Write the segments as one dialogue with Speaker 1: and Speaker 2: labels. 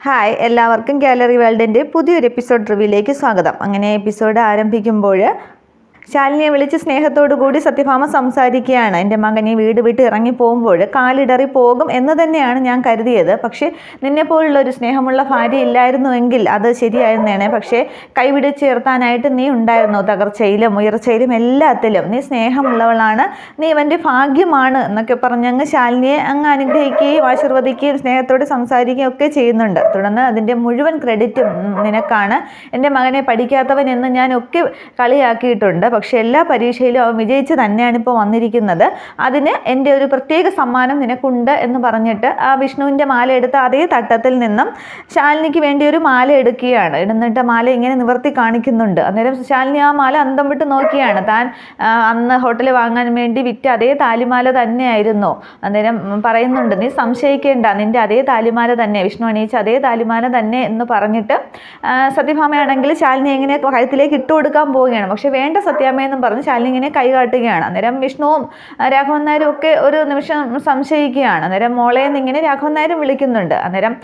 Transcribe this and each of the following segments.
Speaker 1: Hi എല്ലാവർക്കും gallery വേൾഡിന്റെ പുതിയൊരു episode റിവ്യൂയിലേക്ക് സ്വാഗതം. അങ്ങനെ എപ്പിസോഡ് ആരംഭിക്കുമ്പോൾ ശാലിനിയെ വിളിച്ച് സ്നേഹത്തോടു കൂടി സത്യഭാമ സംസാരിക്കുകയാണ്. എന്റെ മകൻ ഈ വീട് വിട്ട് ഇറങ്ങി പോകുമ്പോൾ കാലിടറി പോകും എന്ന് തന്നെയാണ് ഞാൻ കരുതിയത്. പക്ഷേ നിന്നെപ്പോലുള്ള ഒരു സ്നേഹമുള്ള ഭാര്യ ഇല്ലായിരുന്നുവെങ്കിൽ അത് ശരിയായിരുന്നേനെ. പക്ഷേ കൈപിടിച്ചുയർത്താനായിട്ട് നീ ഉണ്ടായിരുന്നു. തകർച്ചയിലും ഉയർച്ചയിലും എല്ലാത്തിലും നീ സ്നേഹമുള്ളവളാണ്. നീ ഇവന്റെ ഭാഗ്യമാണ് എന്നൊക്കെ പറഞ്ഞ് അങ്ങ് ശാലിനിയെ അങ്ങ് അനുഗ്രഹിക്കുകയും ആശീർവദിക്കുകയും സ്നേഹത്തോട് സംസാരിക്കുകയും ഒക്കെ ചെയ്യുന്നുണ്ട്. തുടർന്ന് അതിന്റെ മുഴുവൻ ക്രെഡിറ്റും നിനക്കാണ്. എന്റെ മകനെ പഠിക്കാത്തവൻ എന്ന് ഞാൻ ഒക്കെ കളിയാക്കിയിട്ടുണ്ട്. പക്ഷേ എല്ലാ പരീക്ഷയിലും അവൻ വിജയിച്ച് തന്നെയാണ് ഇപ്പോൾ വന്നിരിക്കുന്നത്. അതിന് എന്റെ ഒരു പ്രത്യേക സമ്മാനം നിനക്കുണ്ട് എന്ന് പറഞ്ഞിട്ട് ആ വിഷ്ണുവിന്റെ മാല എടുത്ത അതേ തട്ടത്തിൽ നിന്നും ശാലിനിക്ക് വേണ്ടി ഒരു മാല എടുക്കുകയാണ്. എന്നിട്ട് മാല ഇങ്ങനെ നിവർത്തി കാണിക്കുന്നുണ്ട്. അന്നേരം ശാലിനി ആ മാല അന്തം വിട്ട് നോക്കിയാണ്. താൻ അന്ന് ഹോട്ടലിൽ വാങ്ങാൻ വേണ്ടി വിറ്റ അതേ താലിമാല തന്നെയായിരുന്നു. അന്നേരം പറയുന്നുണ്ട് നീ സംശയിക്കേണ്ട. നിന്റെ അതേ താലിമാല തന്നെ. വിഷ്ണു അണിയിച്ച അതേ താലിമാല തന്നെ എന്ന് പറഞ്ഞിട്ട് സത്യഭാമയാണെങ്കിൽ ശാലിനി എങ്ങനെ കഴുത്തിലേക്ക് ഇട്ട് കൊടുക്കാൻ പോവുകയാണ്. പക്ഷേ വേണ്ട സത്യാമ്മയെന്നും പറഞ്ഞ് ശാലിനി ഇങ്ങനെ കൈ കാട്ടുകയാണ്. അന്നേരം വിഷ്ണുവും രാഘവൻ നായരും ഒക്കെ ഒരു നിമിഷം സംശയിക്കുകയാണ്. അന്നേരം മോളെ എന്നിങ്ങനെ രാഘവൻ നായരും വിളിക്കുന്നുണ്ട്. അന്നേരം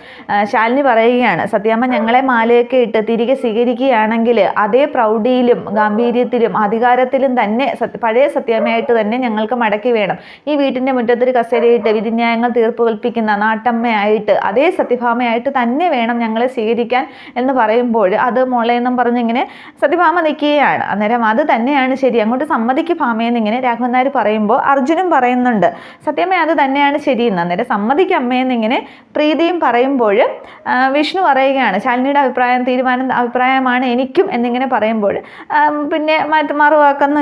Speaker 1: ശാലിനി പറയുകയാണ് സത്യാമ്മ ഞങ്ങളെ മാലയൊക്കെ ഇട്ട് തിരികെ സ്വീകരിക്കുകയാണെങ്കിൽ അതേ പ്രൗഢിയിലും ഗാംഭീര്യത്തിലും അധികാരത്തിലും തന്നെ പഴയ സത്യാമ്മയായിട്ട് തന്നെ ഞങ്ങൾക്ക് മടക്കി വേണം. ഈ വീട്ടിന്റെ മുറ്റത്തൊരു കസേരയിട്ട് വിധിന്യായങ്ങൾ തീർപ്പ് കൽപ്പിക്കുന്ന നാട്ടമ്മയായിട്ട് അതേ സത്യഭാമയായിട്ട് തന്നെ വേണം ഞങ്ങളെ സ്വീകരിക്കാൻ. എന്ന് പറയുമ്പോൾ അത് മോളെ എന്നും പറഞ്ഞിങ്ങനെ സത്യഭാമ നിൽക്കുകയാണ്. അന്നേരം അത് തന്നെയാണ് ശരി. അങ്ങോട്ട് സമ്മതിക്ക് ഭാമയെന്ന് ഇങ്ങനെ രാഘവൻ നായർ പറയുമ്പോൾ അർജുനും പറയുന്നുണ്ട്. സത്യമേ അത് തന്നെയാണ് ശരി. എന്ന് അന്നേരം സമ്മതിക്ക് അമ്മയെന്ന് ഇങ്ങനെ പ്രീതിയും പറയുമ്പോൾ വിഷ്ണു പറയുകയാണ്. ശാലിനിയുടെ അഭിപ്രായം തീരുമാനം അഭിപ്രായമാണ് എനിക്കും എന്നിങ്ങനെ പറയുമ്പോൾ പിന്നെ മറ്റ്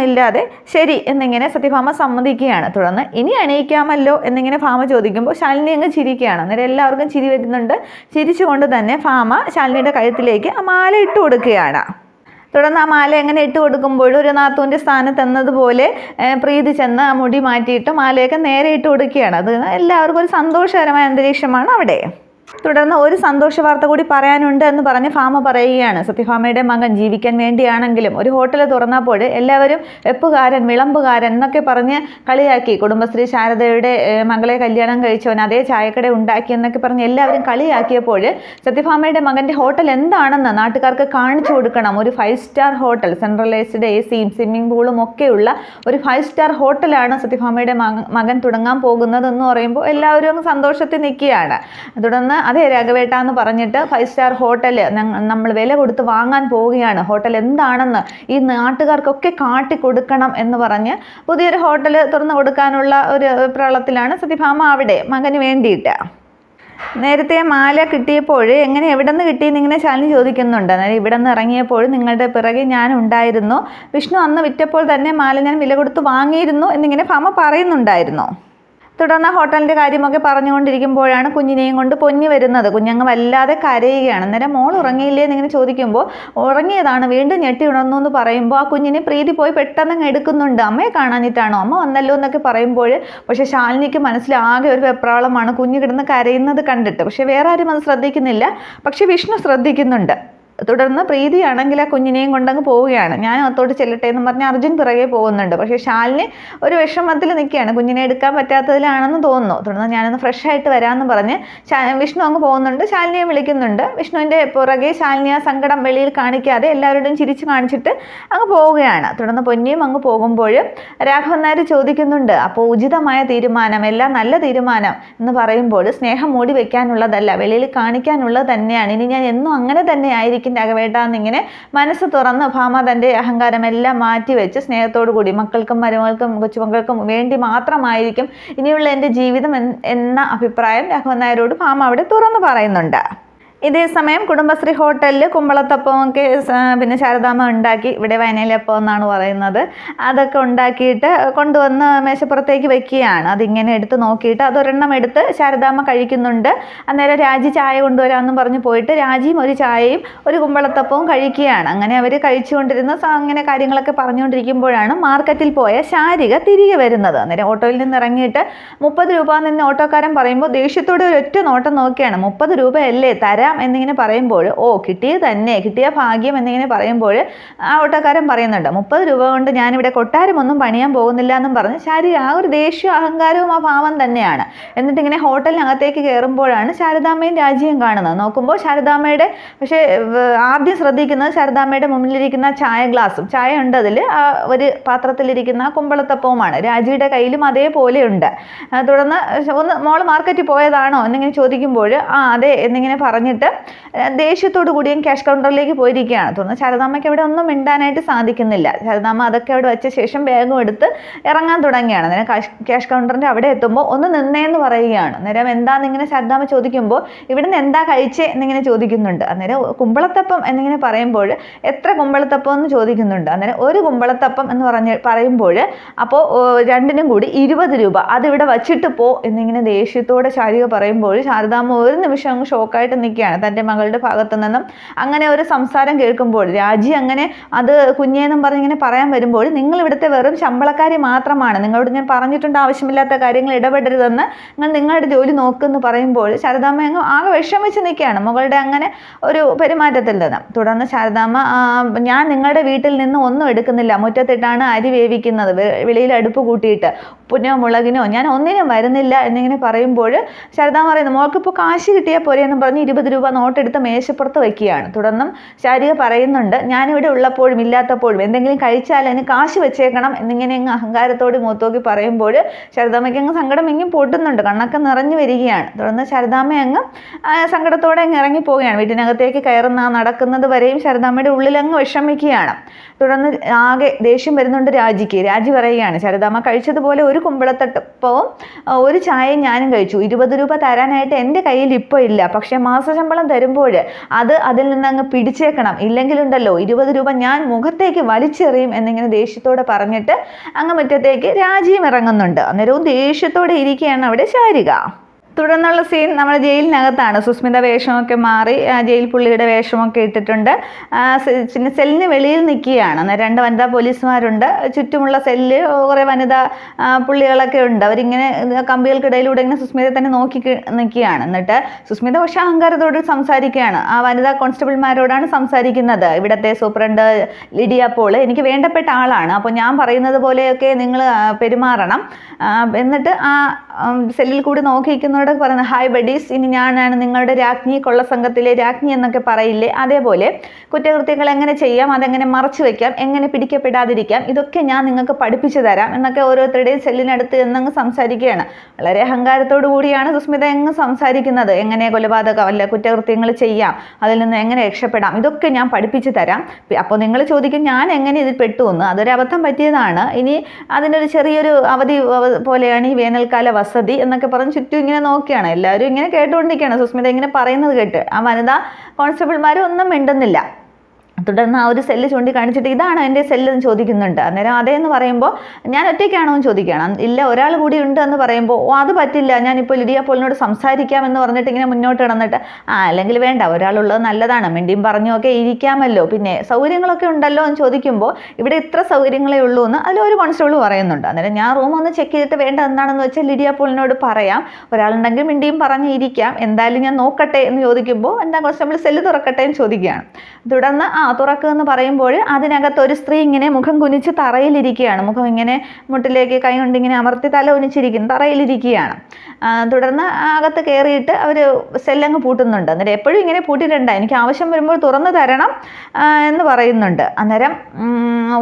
Speaker 1: ഇല്ലാതെ ശരി എന്നിങ്ങനെ സത്യഭാമ സമ്മതിക്കുകയാണ്. തുടർന്ന് ഇനി അണിയിക്കാമല്ലോ എന്നിങ്ങനെ ഭാമ ചോദിക്കുമ്പോൾ ശാലിനി അങ്ങ് ചിരിക്കുകയാണ്. അന്നേരം എല്ലാവർക്കും ചിരി വരുന്നുണ്ട്. ചിരിച്ചുകൊണ്ട് തന്നെ ഭാമ ശാലിനിയുടെ കഴുത്തിലേക്ക് മാല ഇട്ട് കൊടുക്കുകയാണ്. തുടർന്ന് ആ മാല അങ്ങനെ ഇട്ട് കൊടുക്കുമ്പോൾ ഒരു നാത്തൂന്റെ സ്ഥാനത്ത് എന്നതുപോലെ പ്രീതി ചെന്ന് ആ മുടി മാറ്റിയിട്ട് മാലയൊക്കെ നേരെ ഇട്ട് കൊടുക്കുകയാണ്. അത് എല്ലാവർക്കും ഒരു സന്തോഷകരമായ അന്തരീക്ഷമാണ് അവിടെ. തുടർന്ന് ഒരു സന്തോഷ വാർത്ത കൂടി പറയാനുണ്ട് എന്ന് പറഞ്ഞ് ഫാമ പറയുകയാണ്. സത്യഭാമയുടെ മകൻ ജീവിക്കാൻ വേണ്ടിയാണെങ്കിലും ഒരു ഹോട്ടൽ തുറന്നപ്പോൾ എല്ലാവരും വെപ്പുകാരൻ വിളമ്പുകാരൻ എന്നൊക്കെ പറഞ്ഞ് കളിയാക്കി. കുടുംബശ്രീ ശാരദയുടെ മകളെ കല്യാണം കഴിച്ചവൻ അതേ ചായക്കട ഉണ്ടാക്കി എന്നൊക്കെ പറഞ്ഞ് എല്ലാവരും കളിയാക്കിയപ്പോൾ സത്യഭാമയുടെ മകന്റെ ഹോട്ടൽ എന്താണെന്ന് നാട്ടുകാർക്ക് കാണിച്ചു കൊടുക്കണം. ഒരു five star hotel centralised A സിയും സ്വിമ്മിംഗ് പൂളും ഒക്കെയുള്ള ഒരു ഫൈവ് സ്റ്റാർ ഹോട്ടലാണ് സത്യഭാമയുടെ മകൻ തുടങ്ങാൻ പോകുന്നത് എന്ന് പറയുമ്പോൾ എല്ലാവരും സന്തോഷത്തിൽ നിൽക്കുകയാണ്. തുടർന്ന് അതെ രാഘവേട്ട എന്ന് പറഞ്ഞിട്ട് ഫൈവ് സ്റ്റാർ ഹോട്ടൽ നമ്മൾ വില കൊടുത്ത് വാങ്ങാൻ പോവുകയാണ്. ഹോട്ടൽ എന്താണെന്ന് ഈ നാട്ടുകാർക്കൊക്കെ കാട്ടി കൊടുക്കണം എന്ന് പറഞ്ഞ് പുതിയൊരു ഹോട്ടൽ തുറന്നു കൊടുക്കാനുള്ള ഒരു പ്രളത്തിലാണ് സതിഭാമ അവിടെ. മകന് വേണ്ടിയിട്ട്. നേരത്തെ മാല കിട്ടിയപ്പോൾ എങ്ങനെ എവിടെ നിന്ന് കിട്ടിയെന്ന് ഇങ്ങനെ ശാലിനി ചോദിക്കുന്നുണ്ട്. അന്നേരം ഇവിടെ നിന്ന് ഇറങ്ങിയപ്പോൾ നിങ്ങളുടെ പിറകെ ഞാൻ ഉണ്ടായിരുന്നു. വിഷ്ണു അന്ന് വിറ്റപ്പോൾ തന്നെ മാല ഞാൻ വില കൊടുത്ത് വാങ്ങിയിരുന്നു എന്നിങ്ങനെ ഭാമ പറയുന്നുണ്ടായിരുന്നു. തുടർന്ന് ഹോട്ടലിന്റെ കാര്യമൊക്കെ പറഞ്ഞുകൊണ്ടിരിക്കുമ്പോഴാണ് കുഞ്ഞിനെയും കൊണ്ട് പൊന്നി വരുന്നത്. കുഞ്ഞങ്ങ് വല്ലാതെ കരയുകയാണ്. അന്നേരം മോൾ ഉറങ്ങിയില്ലേ? എന്നിങ്ങനെ ചോദിക്കുമ്പോൾ ഉറങ്ങിയതാണ്. വീണ്ടും ഞെട്ടി ഉണർന്നു എന്ന് പറയുമ്പോൾ ആ കുഞ്ഞിനെ പ്രീതി പോയി പെട്ടെന്ന് എടുക്കുന്നുണ്ട്. അമ്മയെ കാണാനിട്ടാണോ? അമ്മ വന്നല്ലോ എന്നൊക്കെ പറയുമ്പോൾ പക്ഷേ ശാലിനിക്ക് മനസ്സിലാകെ ഒരു വെപ്രാളമാണ് കുഞ്ഞ് കിടന്ന് കരയുന്നത് കണ്ടിട്ട്. പക്ഷേ വേറെ ആരും അത് ശ്രദ്ധിക്കുന്നില്ല. പക്ഷേ വിഷ്ണു ശ്രദ്ധിക്കുന്നുണ്ട്. തുടർന്ന് പ്രീതിയാണെങ്കിൽ ആ കുഞ്ഞിനെയും കൊണ്ടങ്ങ് പോവുകയാണ്. ഞാൻ അത്തോട്ട് ചെല്ലട്ടെ എന്ന് പറഞ്ഞ് അർജുൻ പിറകെ പോകുന്നുണ്ട്. പക്ഷേ ശാലിനി ഒരു വിഷമത്തിൽ നിൽക്കുകയാണ്. കുഞ്ഞിനെ എടുക്കാൻ പറ്റാത്തതിലാണെന്ന് തോന്നുന്നു. തുടർന്ന് ഞാനൊന്ന് ഫ്രഷ് ആയിട്ട് വരാമെന്ന് പറഞ്ഞ് വിഷ്ണു അങ്ങ് പോകുന്നുണ്ട്. ശാലിനിയെ വിളിക്കുന്നുണ്ട്. വിഷ്ണുവിന്റെ പുറകെ ശാലിനി ആ സങ്കടം വെളിയിൽ കാണിക്കാതെ എല്ലാവരോടും ചിരിച്ച് കാണിച്ചിട്ട് അങ്ങ് പോവുകയാണ്. തുടർന്ന് പൊന്നിയും അങ്ങ് പോകുമ്പോൾ രാഘവൻ നായർ ചോദിക്കുന്നുണ്ട് അപ്പോൾ ഉചിതമായ തീരുമാനം എല്ലാം നല്ല തീരുമാനം എന്ന് പറയുമ്പോൾ സ്നേഹം മൂടി വെക്കാനുള്ളതല്ല വെളിയിൽ കാണിക്കാനുള്ളത് തന്നെയാണ്. ഇനി ഞാൻ എന്നും അങ്ങനെ തന്നെ ആയിരിക്കും. രാഘവേട്ട ഇങ്ങനെ മനസ്സ് തുറന്ന് ഭാമ തന്റെ അഹങ്കാരമെല്ലാം മാറ്റി വെച്ച് സ്നേഹത്തോടു കൂടി മക്കൾക്കും മരുമകൾക്കും കൊച്ചുമക്കൾക്കും വേണ്ടി മാത്രമായിരിക്കും ഇനിയുള്ള എന്റെ ജീവിതം എന്ന അഭിപ്രായം രാഘവൻ നായരോട് ഭാമ അവിടെ തുറന്നു പറയുന്നുണ്ട്. ഇതേ സമയം കുടുംബശ്രീ ഹോട്ടലിൽ കുമ്പളത്തപ്പം ഒക്കെ പിന്നെ ശാരദാമ ഉണ്ടാക്കി ഇവിടെ വയനയിലപ്പം എന്നാണ് പറയുന്നത്. അതൊക്കെ ഉണ്ടാക്കിയിട്ട് കൊണ്ടുവന്ന് മേശപ്പുറത്തേക്ക് വെക്കുകയാണ്. അതിങ്ങനെ എടുത്ത് നോക്കിയിട്ട് അതൊരെണ്ണം എടുത്ത് ശാരദാമ കഴിക്കുന്നുണ്ട്. അന്നേരം രാജി ചായ കൊണ്ടുവരാമെന്നും പറഞ്ഞ് പോയിട്ട് രാജിയും ഒരു ചായയും ഒരു കുമ്പളത്തപ്പവും കഴിക്കുകയാണ്. അങ്ങനെ അവർ കഴിച്ചുകൊണ്ടിരുന്ന അങ്ങനെ കാര്യങ്ങളൊക്കെ പറഞ്ഞുകൊണ്ടിരിക്കുമ്പോഴാണ് മാർക്കറ്റിൽ പോയ ശാരിക തിരികെ വരുന്നത്. അന്നേരം ഓട്ടോയിൽ നിന്ന് ഇറങ്ങിയിട്ട് മുപ്പത് രൂപ നിന്ന് ഓട്ടോക്കാരൻ പറയുമ്പോൾ ദേഷ്യത്തോടെ ഒരു ഒറ്റ നോട്ടം നോക്കിയാണ്. മുപ്പത് രൂപയല്ലേ തരാം തരാം എന്നിങ്ങനെ പറയുമ്പോൾ ഓ കിട്ടിയത് തന്നെ കിട്ടിയ ഭാഗ്യം എന്നിങ്ങനെ പറയുമ്പോൾ ആ ഓട്ടോക്കാരൻ പറയുന്നുണ്ട് മുപ്പത് രൂപ കൊണ്ട് ഞാനിവിടെ കൊട്ടാരമൊന്നും പണിയാൻ പോകുന്നില്ല എന്നും പറഞ്ഞ് ശാരി ആ ഒരു ദേഷ്യവും അഹങ്കാരവും ആ ഭാവം തന്നെയാണ്. എന്നിട്ട് ഇങ്ങനെ ഹോട്ടലിനകത്തേക്ക് കയറുമ്പോഴാണ് ശാരദാമ്മയും രാജ്യം കാണുന്നത്. നോക്കുമ്പോൾ ശാരദാമ്മയുടെ പക്ഷേ ആദ്യം ശ്രദ്ധിക്കുന്നത് ശാരദാമ്മയുടെ മുമ്പിലിരിക്കുന്ന ചായ ഗ്ലാസും ചായ ഉണ്ട് അതിൽ ആ ഒരു പാത്രത്തിലിരിക്കുന്ന കുമ്പളത്തപ്പവുമാണ്. രാജിയുടെ കയ്യിലും അതേപോലെ ഉണ്ട് തുടർന്ന് ഒന്ന് മോൾ മാർക്കറ്റിൽ പോയതാണോ എന്നിങ്ങനെ ചോദിക്കുമ്പോൾ ആ അതെ എന്നിങ്ങനെ പറഞ്ഞിട്ട് ഏർ, ദേഷ്യത്തോടു കൂടിയും ക്യാഷ് കൗണ്ടറിലേക്ക് പോയിരിക്കുകയാണ്. തോന്നുന്നു ശാരദാമ്മയ്ക്ക് അവിടെ ഒന്നും മിണ്ടാനായിട്ട് സാധിക്കുന്നില്ല. ശാരദാമ്മ അതൊക്കെ അവിടെ വെച്ച ശേഷം ബാഗും എടുത്ത് ഇറങ്ങാൻ തുടങ്ങിയാണ് അന്നേരം ക്യാഷ് കൗണ്ടറിന്റെ അവിടെ എത്തുമ്പോൾ ഒന്ന് നിന്നേന്ന് പറയുകയാണ്. അന്നേരം എന്താന്ന് ഇങ്ങനെ ശാരദാമ്മ ചോദിക്കുമ്പോൾ ഇവിടുന്ന് എന്താ കഴിച്ചേ എന്നിങ്ങനെ ചോദിക്കുന്നുണ്ട്. അന്നേരം കുമ്പളത്തപ്പം എന്നിങ്ങനെ പറയുമ്പോൾ എത്ര കുമ്പളത്തപ്പം എന്ന് ചോദിക്കുന്നുണ്ട്. അന്നേരം ഒരു കുമ്പളത്തപ്പം എന്ന് പറഞ്ഞ് പറയുമ്പോൾ അപ്പോൾ രണ്ടിനും കൂടി ഇരുപത് രൂപ. അതിവിടെ വച്ചിട്ട് പോ എന്നിങ്ങനെ ദേഷ്യത്തോടെ ശാരിക പറയുമ്പോൾ ശാരദാമ്മ ഒരു നിമിഷം അങ്ങ് ഷോക്കായിട്ട് നിൽക്കുകയാണ്. തന്റെ മകളുടെ ഭാഗത്തു നിന്നും അങ്ങനെ ഒരു സംസാരം കേൾക്കുമ്പോൾ രാജി അങ്ങനെ അത് കുഞ്ഞേന്നും പറഞ്ഞ് ഇങ്ങനെ പറയാൻ വരുമ്പോൾ നിങ്ങൾ ഇവിടുത്തെ വെറും ശമ്പളക്കാരി മാത്രമാണ്. നിങ്ങളോട് ഞാൻ പറഞ്ഞിട്ടുണ്ട് ആവശ്യമില്ലാത്ത കാര്യങ്ങൾ ഇടപെടരുതെന്ന് നിങ്ങൾ നിങ്ങളുടെ ജോലി നോക്കുമെന്ന് പറയുമ്പോൾ ശാരദാമ്മ അങ്ങ് ആകെ വിഷമിച്ച് നിൽക്കുകയാണ്. മകളുടെ അങ്ങനെ ഒരു പെരുമാറ്റത്തിൽ നിന്ന്. തുടർന്ന് ശാരദാമ്മ ഞാൻ നിങ്ങളുടെ വീട്ടിൽ നിന്ന് ഒന്നും എടുക്കുന്നില്ല. മുറ്റത്തിട്ടാണ് അരി വേവിക്കുന്നത്. വെളിയിൽ അടുപ്പ് കൂട്ടിയിട്ട് ഉപ്പിനോ മുളകിനോ ഞാൻ ഒന്നിനും വരുന്നില്ല എന്നിങ്ങനെ പറയുമ്പോൾ ശാരദാമ്മ പറയുന്നു മോൾക്കിപ്പോൾ കാശ് കിട്ടിയാൽ പോരെ എന്ന് പറഞ്ഞ് ഇരുപത് രൂപ നോട്ടെടുത്ത് മേശപ്പുറത്ത് വയ്ക്കുകയാണ്. തുടർന്നും ശാരിക പറയുന്നുണ്ട് ഞാനിവിടെ ഉള്ളപ്പോഴും ഇല്ലാത്തപ്പോഴും എന്തെങ്കിലും കഴിച്ചാൽ അതിന് കാശ് വെച്ചേക്കണം എന്നിങ്ങനെ അങ്ങ് അഹങ്കാരത്തോട് മൂത്തോക്കി പറയുമ്പോൾ ശാരദാമ്മയ്ക്ക് അങ്ങ് സങ്കടം ഇങ്ങും പൊട്ടുന്നുണ്ട് കണ്ണൊക്കെ നിറഞ്ഞു വരികയാണ്. തുടർന്ന് ശാരദാമ്മ അങ്ങ് സങ്കടത്തോടെ അങ്ങ് ഇറങ്ങി പോവുകയാണ് വീട്ടിനകത്തേക്ക് കയറുന്ന നടക്കുന്നത് വരെയും ശാരദാമ്മയുടെ ഉള്ളിൽ അങ്ങ് വിഷമിക്കുകയാണ്. തുടർന്ന് ആകെ ദേഷ്യം വരുന്നുണ്ട് രാജിക്ക്. രാജി പറയുകയാണ് ശാരദാമ്മ കഴിച്ചതുപോലെ ഒരു കുമ്പളത്തട്ടപ്പവും ആ, ഒരു ചായയും ഞാനും കഴിച്ചു. ഇരുപത് രൂപ തരാനായിട്ട് എന്റെ കയ്യിൽ ഇപ്പോൾ ഇല്ല. പക്ഷേ മാസശമ്പളം തരുമ്പോൾ അത് അതിൽ നിന്ന് അങ്ങ് പിടിച്ചേക്കണം. ഇല്ലെങ്കിലുണ്ടല്ലോ ഇരുപത് രൂപ ഞാൻ മുഖത്തേക്ക് വലിച്ചെറിയും എന്നിങ്ങനെ ദേഷ്യത്തോടെ പറഞ്ഞിട്ട് അങ്ങ് മുറ്റത്തേക്ക് രാജിയും ഇറങ്ങുന്നുണ്ട്. അന്നേരവും ദേഷ്യത്തോടെ ഇരിക്കുകയാണ് അവിടെ ശാരിക. തുടർന്നുള്ള സീൻ നമ്മുടെ ജയിലിനകത്താണ്. സുസ്മിത വേഷമൊക്കെ മാറി ജയിൽ പുള്ളിയുടെ വേഷമൊക്കെ ഇട്ടിട്ടുണ്ട്. പിന്നെ സെല്ലിന് വെളിയിൽ നിൽക്കുകയാണ്. രണ്ട് വനിതാ പോലീസുമാരുണ്ട്. ചുറ്റുമുള്ള സെല്ല് കുറേ വനിതാ പുള്ളികളൊക്കെ ഉണ്ട്. അവരിങ്ങനെ കമ്പികൾക്കിടയിലൂടെ ഇങ്ങനെ സുസ്മിതയെ തന്നെ നോക്കി നിൽക്കുകയാണ്. എന്നിട്ട് സുസ്മിത പക്ഷെ അഹങ്കാരത്തോട് സംസാരിക്കുകയാണ്. ആ വനിതാ കോൺസ്റ്റബിൾമാരോടാണ് സംസാരിക്കുന്നത്. ഇവിടത്തെ സൂപ്രണ്ട് ലിഡിയ പോൾ എനിക്ക് വേണ്ടപ്പെട്ട ആളാണ്. അപ്പോൾ ഞാൻ പറയുന്നത് പോലെയൊക്കെ നിങ്ങൾ പെരുമാറണം. എന്നിട്ട് ആ സെല്ലിൽ കൂടി നോക്കിയിരിക്കുന്നവരോട് പറയുന്നത് ഹായ് ബഡീസ് ഇനി ഞാനാണ് നിങ്ങളുടെ രാജ്ഞി കൊള്ള സംഘത്തിലെ രാജ്ഞി എന്നൊക്കെ പറയില്ലേ? അതേപോലെ കുറ്റകൃത്യങ്ങൾ എങ്ങനെ ചെയ്യാം അതെങ്ങനെ മറച്ചു വെക്കാം എങ്ങനെ പിടിക്കപ്പെടാതിരിക്കാം ഇതൊക്കെ ഞാൻ നിങ്ങൾക്ക് പഠിപ്പിച്ചു തരാം എന്നൊക്കെ ഓരോരുത്തരുടെയും സെല്ലിനടുത്ത് എന്നങ്ങ് സംസാരിക്കുകയാണ്. വളരെ അഹങ്കാരത്തോടു കൂടിയാണ് സുസ്മിത എങ്ങ് സംസാരിക്കുന്നത്. എങ്ങനെ കൊലപാതകം അല്ല കുറ്റകൃത്യങ്ങൾ ചെയ്യാം അതിൽ നിന്ന് എങ്ങനെ രക്ഷപ്പെടാം ഇതൊക്കെ ഞാൻ പഠിപ്പിച്ചു തരാം. അപ്പോൾ നിങ്ങൾ ചോദിക്കും ഞാൻ എങ്ങനെ ഇതിൽ പെട്ടു എന്ന്? അതൊരു അബദ്ധം പറ്റിയതാണ്. ഇനി അതിനൊരു ചെറിയൊരു അവധി പോലെയാണ് ഈ വേനൽക്കാല വസതി എന്നൊക്കെ പറഞ്ഞ് ചുറ്റും ഇങ്ങനെ നോക്കിയാണ് എല്ലാവരും ഇങ്ങനെ കേട്ടുകൊണ്ടിരിക്കുകയാണ്. സുസ്മിത ഇങ്ങനെ പറയുന്നത് കേട്ട്. ആ വനിതാ കോൺസ്റ്റബിൾമാരും ഒന്നും മിണ്ടുന്നില്ല. തുടർന്ന് ആ ഒരു സെല്ല് ചൂണ്ടിക്കാണിച്ചിട്ട് ഇതാണ് എന്റെ സെല്ല് എന്ന് ചോദിക്കുന്നുണ്ട്. അന്നേരം അതേ എന്ന് പറയുമ്പോൾ ഞാൻ ഒറ്റയ്ക്കാണോ എന്ന് ചോദിക്കുകയാണ്. ഇല്ല ഒരാൾ കൂടി ഉണ്ട് എന്ന് പറയുമ്പോൾ ഓ അത് പറ്റില്ല. ഞാനിപ്പോൾ ലിഡിയ പോളിനോട് സംസാരിക്കാം എന്ന് പറഞ്ഞിട്ട് ഇങ്ങനെ മുന്നോട്ട് കിടന്നിട്ട് ആ അല്ലെങ്കിൽ വേണ്ട. ഒരാളുള്ളത് നല്ലതാണ്. മിണ്ടിയും പറഞ്ഞുമൊക്കെ ഇരിക്കാമല്ലോ. പിന്നെ സൗകര്യങ്ങളൊക്കെ ഉണ്ടല്ലോ എന്ന് ചോദിക്കുമ്പോൾ ഇവിടെ ഇത്ര സൗകര്യങ്ങളേ ഉള്ളൂ എന്ന് അതിൽ ഒരു കോൺസ്റ്റബിൾ പറയുന്നുണ്ട്. അന്നേരം ഞാൻ റൂം ഒന്ന് ചെക്ക് ചെയ്തിട്ട് വേണ്ട എന്താണെന്ന് വെച്ചാൽ ലിഡിയ പോളിനോട് പറയാം. ഒരാളുണ്ടെങ്കിൽ മിണ്ടിയും പറഞ്ഞ് ഇരിക്കാം. എന്തായാലും ഞാൻ നോക്കട്ടെ എന്ന് ചോദിക്കുമ്പോൾ എന്താ കോൺസ്റ്റബിൾ സെല്ല് തുറക്കട്ടെ? എന്ന് ചോദിക്കുകയാണ്. തുടർന്ന് ആ തുറക്കുക എന്ന് പറയുമ്പോൾ അതിനകത്ത് ഒരു സ്ത്രീ ഇങ്ങനെ മുഖം കുനിച്ച് തറയിലിരിക്കുകയാണ്. മുഖം ഇങ്ങനെ മുട്ടിലേക്ക് കൈ കൊണ്ട് ഇങ്ങനെ അമർത്തി തല ഒനിച്ചിരിക്കുന്നു തറയിലിരിക്കുകയാണ്. തുടർന്ന് അകത്ത് കയറിയിട്ട് അവർ സെല്ലങ്ങ് പൂട്ടുന്നുണ്ട്. അന്നേരം എപ്പോഴും ഇങ്ങനെ പൂട്ടിയിട്ടുണ്ട് എനിക്ക് ആവശ്യം വരുമ്പോൾ തുറന്നു തരണം എന്ന് പറയുന്നുണ്ട്. അന്നേരം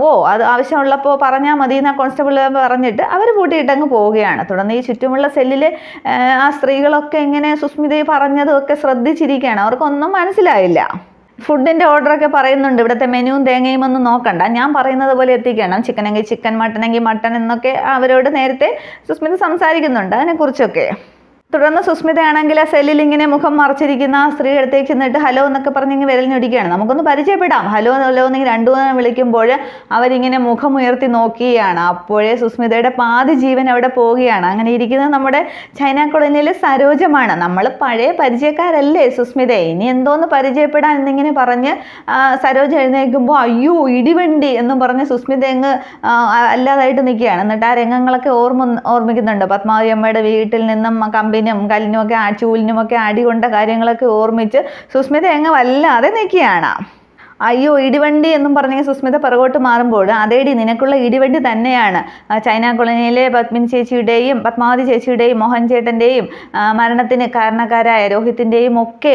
Speaker 1: ഓ അത് ആവശ്യമുള്ളപ്പോൾ പറഞ്ഞാൽ മതി എന്ന കോൺസ്റ്റബിൾ പറഞ്ഞിട്ട് അവർ പൂട്ടിയിട്ടങ്ങ് പോവുകയാണ്. തുടർന്ന് ഈ ചുറ്റുമുള്ള സെല്ലിൽ ആ സ്ത്രീകളൊക്കെ ഇങ്ങനെ സുസ്മിതയെ പറഞ്ഞതും ഒക്കെ ശ്രദ്ധിച്ചിരിക്കുകയാണ്. അവർക്കൊന്നും മനസ്സിലായില്ല. ഫുഡിന്റെ ഓർഡറൊക്കെ പറയുന്നുണ്ട്. ഇവിടുത്തെ മെനുവും തേങ്ങയും ഒന്നും നോക്കണ്ട. ഞാൻ പറയുന്നത് പോലെ എത്തിക്കണം. ചിക്കനെങ്കിൽ ചിക്കൻ മട്ടനെങ്കിൽ മട്ടൺ എന്നൊക്കെ അവരോട് നേരത്തെ സുസ്മിത സംസാരിക്കുന്നുണ്ട്. അതിനെക്കുറിച്ചൊക്കെ. തുടർന്ന് സുസ്മിതയാണെങ്കിൽ ആ സെല്ലിൽ ഇങ്ങനെ മുഖം മറച്ചിരിക്കുന്ന ആ സ്ത്രീ അടുത്തേക്ക് ചെന്നിട്ട് ഹലോ എന്നൊക്കെ പറഞ്ഞ് ഇങ്ങനെ വിരലിഞ്ഞൊടിക്കുകയാണ് നമുക്കൊന്ന് പരിചയപ്പെടാം. ഹലോ ഹലോ എന്നിങ്ങനെ രണ്ടു മൂന്ന് വിളിക്കുമ്പോൾ അവരിങ്ങനെ മുഖം ഉയർത്തി നോക്കുകയാണ് അപ്പോഴേ സുസ്മിതയുടെ പാതി ജീവൻ അവിടെ പോവുകയാണ്. അങ്ങനെ ഇരിക്കുന്നത് നമ്മുടെ ചൈന കോളനിയിലെ സരോജമാണ്. നമ്മൾ പഴയ പരിചയക്കാരല്ലേ സുസ്മിത? ഇനി എന്തോന്ന് പരിചയപ്പെടാൻ എന്നിങ്ങനെ പറഞ്ഞ് സരോജ എഴുന്നേൽക്കുമ്പോൾ അയ്യോ ഇടിവണ്ടി എന്നും പറഞ്ഞ് സുസ്മിത അങ്ങ് അല്ലാതായിട്ട് നിൽക്കുകയാണ്. എന്നിട്ട് ആ രംഗങ്ങളൊക്കെ ഓർമ്മ ഓർമ്മിക്കുന്നുണ്ട്. പത്മാവതി അമ്മയുടെ വീട്ടിൽ നിന്നും കമ്പി നാവിനും കല്ലിനും ഒക്കെ ആ- ചൂലിനും ഒക്കെ അടി കൊണ്ട കാര്യങ്ങളൊക്കെ ഓർമ്മിച്ച് സുസ്മിത അങ്ങ് വല്ലാതെ നിൽക്കുകയാണ്. അയ്യോ ഇടിവണ്ടി എന്നും പറഞ്ഞ സുസ്മിത പിറകോട്ട് മാറുമ്പോൾ അതേടി നിനക്കുള്ള ഇടിവണ്ടി തന്നെയാണ്. ചൈന കോളനിയിലെ പത്മിനി ചേച്ചിയുടെയും പത്മാവതി ചേച്ചിയുടെയും മോഹൻ ചേട്ടന്റെയും മരണത്തിന് കാരണക്കാരായ രോഹിത്തിന്റെയും ഒക്കെ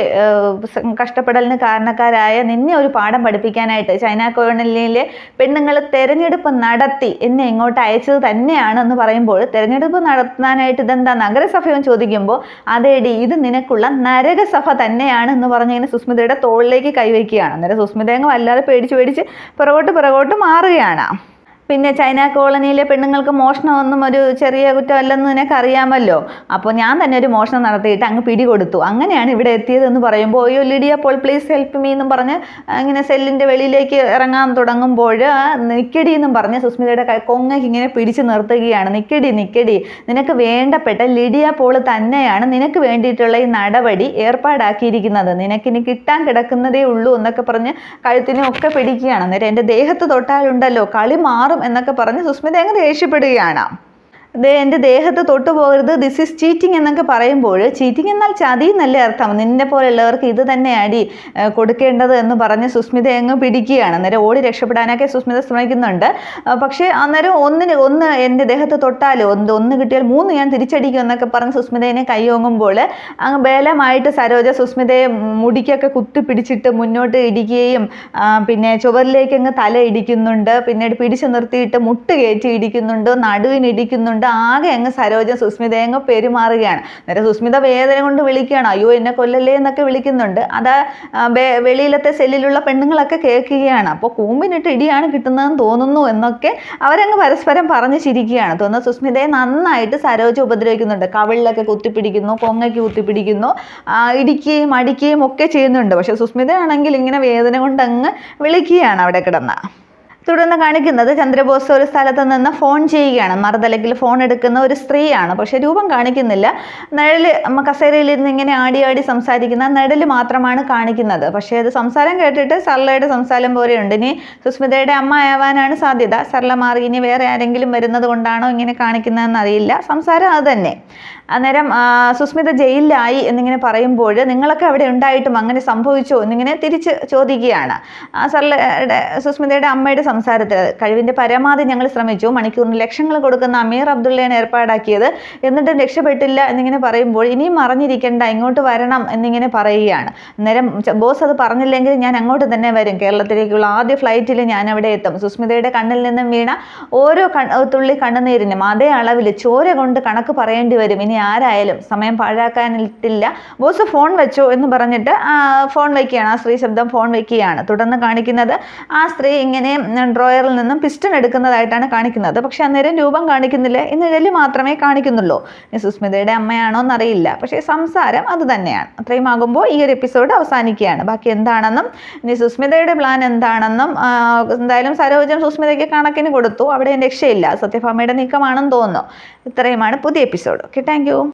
Speaker 1: കഷ്ടപ്പെടലിന് കാരണക്കാരായ നിന്നെ ഒരു പാഠം പഠിപ്പിക്കാനായിട്ട് ചൈന കോളനിയിലെ പെണ്ണുങ്ങൾ തെരഞ്ഞെടുപ്പ് നടത്തി എന്നെ ഇങ്ങോട്ട് അയച്ചത് തന്നെയാണ് എന്ന് പറയുമ്പോൾ തെരഞ്ഞെടുപ്പ് നടത്താനായിട്ട് ഇതെന്താ നഗരസഭയും ചോദിക്കുമ്പോൾ അതേടി ഇത് നിനക്കുള്ള നരകസഭ തന്നെയാണ് എന്ന് പറഞ്ഞിങ്ങനെ സുസ്മിതയുടെ തോളിലേക്ക് കൈവയ്ക്കുകയാണ്. അന്നേരം സുസ്മിത അങ്ങ് വല്ലാതെ പേടിച്ച് പേടിച്ച് പുറകോട്ട് പുറകോട്ട് മാറുകയാണ്. പിന്നെ ചൈന കോളനിയിലെ പെണ്ണുങ്ങൾക്ക് മോഷണമൊന്നും ഒരു ചെറിയ കുറ്റമല്ലെന്ന് നിനക്ക് അറിയാമല്ലോ. അപ്പോൾ ഞാൻ തന്നെ ഒരു മോഷണം നടത്തിയിട്ട് അങ്ങ് പിടികൊടുത്തു. അങ്ങനെയാണ് ഇവിടെ എത്തിയതെന്ന് പറയുമ്പോൾ അയ്യോ Lydia Paul please help me എന്നും പറഞ്ഞ് ഇങ്ങനെ സെല്ലിന്റെ വെളിയിലേക്ക് ഇറങ്ങാൻ തുടങ്ങുമ്പോൾ നിക്കടി എന്നും പറഞ്ഞ് സുസ്മിതയുടെ കൊങ്ങയ്ക്ക് ഇങ്ങനെ പിടിച്ചു നിർത്തുകയാണ്. നിക്കടി നിക്കടി നിനക്ക് വേണ്ടപ്പെട്ട ലിഡിയ പോൾ തന്നെയാണ് നിനക്ക് വേണ്ടിയിട്ടുള്ള ഈ നടപടി ഏർപ്പാടാക്കിയിരിക്കുന്നത്. നിനക്കിനി കിട്ടാൻ കിടക്കുന്നതേ ഉള്ളൂ എന്നൊക്കെ പറഞ്ഞ് കഴുത്തിനെ ഒക്കെ പിടിക്കുകയാണ്. അന്നേരം എന്റെ ദേഹത്ത് തൊട്ടാലുണ്ടല്ലോ കളി മാറും എന്നൊക്കെ പറഞ്ഞ് സുസ്മിത അങ്ങ് ദേഷ്യപ്പെടുകയാണ്. എന്റെ ദേഹത്ത് തൊട്ടു പോകരുത്. ദിസ് ഈസ് ചീറ്റിംഗ് എന്നൊക്കെ പറയുമ്പോൾ ചീറ്റിംഗ് എന്നാൽ ചതി എന്നല്ലേ അർത്ഥം. നിന്നെ പോലെയുള്ളവർക്ക് ഇത് തന്നെ അടി കൊടുക്കേണ്ടത് എന്ന് പറഞ്ഞ് സുസ്മിത അങ്ങ് പിടിക്കുകയാണ്. അന്നേരം ഓടി രക്ഷപ്പെടാനൊക്കെ സുസ്മിത ശ്രമിക്കുന്നുണ്ട്. പക്ഷേ അന്നേരം ഒന്നിന് ഒന്ന് എന്റെ ദേഹത്ത് തൊട്ടാലോ ഒന്ന് ഒന്ന് കിട്ടിയാൽ മൂന്ന് ഞാൻ തിരിച്ചടിക്കും എന്നൊക്കെ പറഞ്ഞ് സുസ്മിതയെ കൈയോങ്ങുമ്പോൾ അങ്ങ് ബലമായിട്ട് സരോജ സുസ്മിതയെ മുടിക്കൊക്കെ കുത്തി പിടിച്ചിട്ട് മുന്നോട്ട് ഇടിക്കുകയും പിന്നെ ചുവരിലേക്ക് അങ്ങ് തല ഇടിക്കുന്നുണ്ട്. പിന്നീട് പിടിച്ചു നിർത്തിയിട്ട് മുട്ട് കയറ്റി ഇടിക്കുന്നുണ്ട്. നടുവിന് ഇടിക്കുന്നുണ്ട്. ആകെ അങ്ങ് സരോജ സുസ്മിതയെ അങ്ങ് പെരുമാറുകയാണ്. നേരെ സുസ്മിത വേദന കൊണ്ട് വിളിക്കുകയാണ്. അയ്യോ എന്നെ കൊല്ലല്ലേ എന്നൊക്കെ വിളിക്കുന്നുണ്ട്. അത് വെളിയിലത്തെ സെല്ലിലുള്ള പെണ്ണുങ്ങളൊക്കെ കേൾക്കുകയാണ്. അപ്പോൾ കൂമ്പിനിട്ട് ഇടിയാണ് കിട്ടുന്നതെന്ന് തോന്നുന്നു എന്നൊക്കെ അവരങ്ങ് പരസ്പരം പറഞ്ഞു ചിരിക്കുകയാണ്. തോന്നുന്നു സുസ്മിതയെ നന്നായിട്ട് സരോജ ഉപദ്രവിക്കുന്നുണ്ട്. കവിളിലൊക്കെ കുത്തിപ്പിടിക്കുന്നു കൊങ്ങയ്ക്ക് കുത്തിപ്പിടിക്കുന്നു ഇടിക്കുകയും അടിക്കുകയും ഒക്കെ ചെയ്യുന്നുണ്ട്. പക്ഷെ സുസ്മിതയാണെങ്കിൽ ഇങ്ങനെ വേദന കൊണ്ട് അങ്ങ് വിളിക്കുകയാണ് അവിടെ കിടന്ന്. തുടർന്ന് കാണിക്കുന്നത് ചന്ദ്രബോസ് ഒരു സ്ഥലത്ത് നിന്ന് ഫോൺ ചെയ്യുകയാണ്. മറുതലക്കിൽ ഫോൺ എടുക്കുന്ന ഒരു സ്ത്രീയാണ്. പക്ഷെ രൂപം കാണിക്കുന്നില്ല. നഴൽ കസേരയിൽ ഇരുന്ന് ഇങ്ങനെ ആടി ആടി സംസാരിക്കുന്ന നിഴൽ മാത്രമാണ് കാണിക്കുന്നത്. പക്ഷേ അത് സംസാരം കേട്ടിട്ട് സർലയുടെ സംസാരം പോലെയുണ്ട്. ഇനി സുസ്മിതയുടെ അമ്മ ആവാനാണ് സാധ്യത. സർല മാറി ഇനി വേറെ ആരെങ്കിലും വരുന്നത് കൊണ്ടാണോ ഇങ്ങനെ കാണിക്കുന്നതെന്ന് അറിയില്ല. സംസാരം അത് തന്നെ. അന്നേരം സുസ്മിത ജയിലിലായി എന്നിങ്ങനെ പറയുമ്പോൾ നിങ്ങളൊക്കെ അവിടെ ഉണ്ടായിട്ടും അങ്ങനെ സംഭവിച്ചോ എന്നിങ്ങനെ തിരിച്ച് ചോദിക്കുകയാണ്. ആ സർലയുടെ സുസ്മിതയുടെ അമ്മയുടെ സംസാരത്തിൽ കഴിവിന്റെ പരമാവധി ഞങ്ങൾ ശ്രമിച്ചു. മണിക്കൂറിന് ലക്ഷങ്ങൾ കൊടുക്കുന്ന അമീർ അബ്ദുള്ളയാണ് ഏർപ്പാടാക്കിയത്. എന്നിട്ടും രക്ഷപ്പെട്ടില്ല എന്നിങ്ങനെ പറയുമ്പോൾ ഇനിയും മറിഞ്ഞിരിക്കേണ്ട ഇങ്ങോട്ട് വരണം എന്നിങ്ങനെ പറയുകയാണ്. അന്നേരം ബോസ് അത് പറഞ്ഞില്ലെങ്കിൽ ഞാൻ അങ്ങോട്ട് തന്നെ വരും. കേരളത്തിലേക്കുള്ള ആദ്യ ഫ്ലൈറ്റിൽ ഞാൻ അവിടെ എത്തും. സുസ്മിതയുടെ കണ്ണിൽ നിന്നും വീണ ഓരോ തുള്ളി കണ്ണുനീരിനും അതേ അളവിൽ ചോര കൊണ്ട് കണക്ക് പറയേണ്ടി വരും. ഇനി ആരായാലും സമയം പാഴാക്കാനിട്ടില്ല. ബോസ് ഫോൺ വെച്ചു എന്ന് പറഞ്ഞിട്ട് ഫോൺ വയ്ക്കുകയാണ് ആ സ്ത്രീ ശബ്ദം ഫോൺ വയ്ക്കുകയാണ് തുടർന്ന് കാണിക്കുന്നത് ആ സ്ത്രീ ഇങ്ങനെ ഡ്രോയറിൽ നിന്നും പിസ്റ്റൺ എടുക്കുന്നതായിട്ടാണ് കാണിക്കുന്നത്. പക്ഷെ അന്നേരം രൂപം കാണിക്കുന്നില്ല? ഈ നിഴൽ മാത്രമേ കാണിക്കുന്നുള്ളൂ. സുസ്മിതയുടെ അമ്മയാണോ എന്നറിയില്ല. പക്ഷേ സംസാരം അത് തന്നെയാണ്. അത്രയും ആകുമ്പോൾ ഈ ഒരു എപ്പിസോഡ് അവസാനിക്കുകയാണ്. ബാക്കി എന്താണെന്നും ഇനി സുസ്മിതയുടെ പ്ലാൻ എന്താണെന്നും എന്തായാലും സരോജം സുസ്മിതയ്ക്ക് കണക്കിന് കൊടുത്തു. അവിടെ രക്ഷയില്ല. സത്യഭാമയുടെ നീക്കമാണെന്ന് തോന്നുന്നു. ഇത്രയുമാണ് പുതിയ എപ്പിസോഡ് ഓക്കെ താങ്ക്